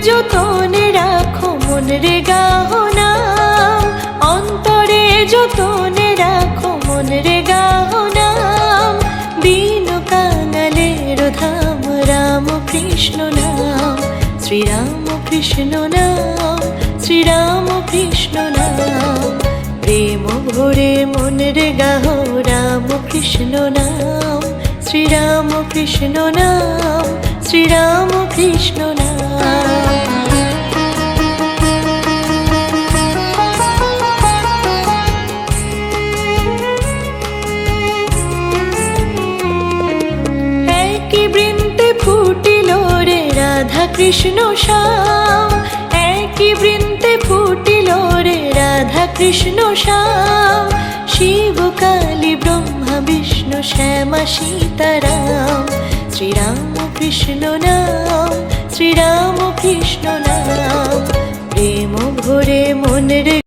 যতনে রাখো মন রে গাহো নাম অন্তরে যতনে রাখো মন রে গাহো নাম বিন কাঙালের ধাম, রাম কৃষ্ণ নাম, শ্রীরাম কৃষ্ণ নাম, শ্রীরাম কৃষ্ণ নাম। প্রেম ভরে মন রে গাহো রাম কৃষ্ণ নাম, শ্রীরাম কৃষ্ণ নাম, শ্রীরাম কৃষ্ণ নাম। কৃষ্ণ শ্যাম। একই বৃন্তে ফুটিল রে রাধা কৃষ্ণ শ্যাম। শিব কালী ব্রহ্মা বিষ্ণু শ্যামা সীতারাম। শ্রীরাম কৃষ্ণ নাম, শ্রীরাম কৃষ্ণ